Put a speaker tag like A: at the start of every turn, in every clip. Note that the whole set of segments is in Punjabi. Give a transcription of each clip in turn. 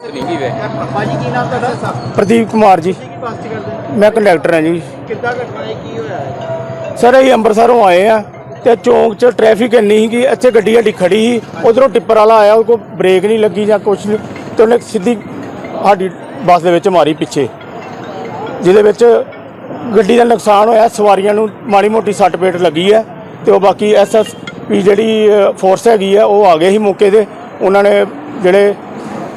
A: ਰਿੰਗੀ ਵੇ।
B: ਭਾਜੀ ਕੀ ਨਾਮ ਤੁਹਾਡਾ?
C: ਪ੍ਰਦੀਪ ਕੁਮਾਰ ਜੀ।
B: ਕੀ ਬੱਸ ਚ ਕਰਦੇ?
C: ਮੈਂ ਕੰਡਕਟਰ ਹਾਂ ਜੀ।
B: ਕਿੱਦਾਂ ਘਟਨਾ ਹੈ ਕੀ ਹੋਇਆ? ਹੈ
C: ਸਰ ਅਸੀਂ ਅੰਮ੍ਰਿਤਸਰੋਂ ਆਏ ਆ ਤੇ ਚੌਂਕ 'ਚ ਟ੍ਰੈਫਿਕ ਇੰਨੀ ਸੀ ਕਿ ਇੱਥੇ ਗੱਡੀ ਸਾਡੀ ਖੜੀ ਸੀ। ਉਧਰੋਂ ਟਿੱਪਰ ਵਾਲਾ ਆਇਆ ਉਹ ਕੋ ਬ੍ਰੇਕ ਨਹੀਂ ਲੱਗੀ ਜਾਂ ਕੁਛ ਨਹੀਂ। ਤੇ ਉਹਨੇ ਸਿੱਧੀ ਸਾਡੀ ਬੱਸ ਦੇ ਵਿੱਚ ਮਾਰੀ ਪਿੱਛੇ ਜਿਹਦੇ ਵਿੱਚ ਗੱਡੀ ਦਾ ਨੁਕਸਾਨ ਹੋਇਆ। ਸਵਾਰੀਆਂ ਨੂੰ ਮਾੜੀ ਮੋਟੀ ਸੱਟ ਪੇਟ ਲੱਗੀ ਹੈ ਤੇ ਉਹ ਬਾਕੀ ਐਸਐਸਪੀ ਜਿਹੜੀ ਫੋਰਸ ਹੈਗੀ ਆ ਉਹ ਆ ਗਏ ਸੀ ਮੌਕੇ ਤੇ। ਉਹਨਾਂ ਨੇ ਜਿਹੜੇ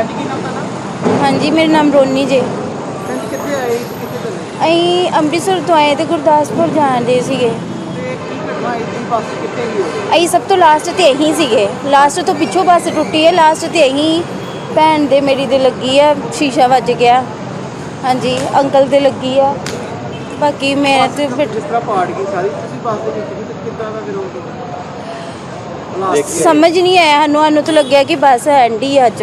B: ਭਾਜੀ ਕੀ ਨਾਮ ਤੁਹਾਡਾ?
D: ਹਾਂਜੀ ਮੇਰਾ ਨਾਮ ਰੋਨੀ ਜੇ।
B: ਭਾਜੀ ਕਿੱਥੇ ਆਏ ਸੀ? ਤੇ ਕਿੱਥੇ ਚੱਲੇ?
D: ਅਸੀਂ ਅੰਮ੍ਰਿਤਸਰ ਤੋਂ ਆਏ ਤੇ ਗੁਰਦਾਸਪੁਰ ਜਾਣ ਦੇ ਸੀਗੇ।
B: ਤੇ ਕੀ ਘਟਨਾ ਹੈ ਕੀ ਬੱਸ ਕਿੱਥੇ ਗਈ ਹੋਈ?
D: ਅਸੀਂ ਸਭ ਤੋਂ ਲਾਸਟ ਤੇ ਇਹੀ ਸੀਗੇ। ਲਾਸਟ ਤੋਂ ਪਿੱਛੋਂ ਬੱਸ ਟੁੱਟੀ ਹੈ। ਲਾਸਟ ਤੇ ਇਹੀ ਭੈਣ ਦੇ ਮੇਰੀ ਦੇ ਲੱਗੀ ਆ ਸ਼ੀਸ਼ਾ ਵੱਜ ਗਿਆ। ਹਾਂਜੀ ਅੰਕਲ ਦੇ ਲੱਗੀ ਆ। ਬਾਕੀ ਮੈਂ ਤੇ ਬਟ-
B: ਜਿਸ ਤਰ੍ਹਾਂ ਪਾੜ ਗਈ ਸਾਰੀ ਤੁਸੀਂ ਬੱਸ ਦੇ ਵਿੱਚ ਸੀ ਤੇ ਕਿੱਦਾਂ ਦਾ ਫਿਰ ਉਹ ਹਾਲਾਤ
D: ਸਮਝ ਨਹੀਂ ਆਇਆ। ਸਾਨੂੰ ਸਾਨੂੰ ਤਾਂ ਲੱਗਿਆ ਕਿ ਬੱਸ ਐਂਡੀ ਅੱਜ।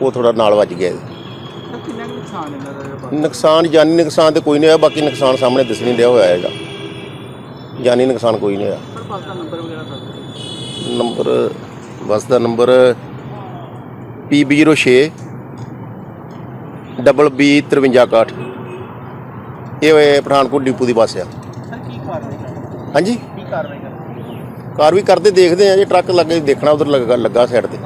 E: ਉਹ ਥੋੜਾ ਨਾਲ ਵੱਜ ਗਿਆ।
B: ਕਿੰਨਾ ਕੁ ਨੁਕਸਾਨ ਇਹਨਾਂ ਦਾ ਜਿਹੜਾ ਬੱਸ
E: ਨੁਕਸਾਨ ਜਾਨੀ ਨੁਕਸਾਨ ਤੇ ਕੋਈ ਨਹੀਂ ਹੋਇਆ ਬਾਕੀ ਨੁਕਸਾਨ ਸਾਹਮਣੇ ਦਿਸ ਨਹੀਂ ਰਿਹਾ ਹੋਇਆ ਹੈਗਾ। ਜਾਨੀ ਨੁਕਸਾਨ ਕੋਈ ਨਹੀਂ ਹੋਇਆ।
B: ਬੱਸ ਦਾ ਨੰਬਰ ਵਗੈਰਾ ਦੱਸ
E: ਨੰਬਰ ਬੱਸ ਦਾ ਨੰਬਰ PB06 ਡਬਲ B 5361 ਇਹ ਹੋਏ ਪਠਾਨਕੋਟ ਡਿਪੂ ਦੀ ਬੱਸ ਆ।
B: ਸਰ ਕੀ ਕਾਰਵਾਈ ਕਰਨੀ
E: ਹਾਂਜੀ।
B: ਕੀ ਕਾਰਵਾਈ ਕਰਨੀ
E: ਕਾਰ ਵੀ ਕਰਦੇ ਦੇਖਦੇ ਆ ਜੇ ਟਰੱਕ ਲੱਗੇ ਦੇਖਣਾ ਉਧਰ ਲੱਗਾ ਲੱਗਾ ਸਾਈਡ ਤੇ।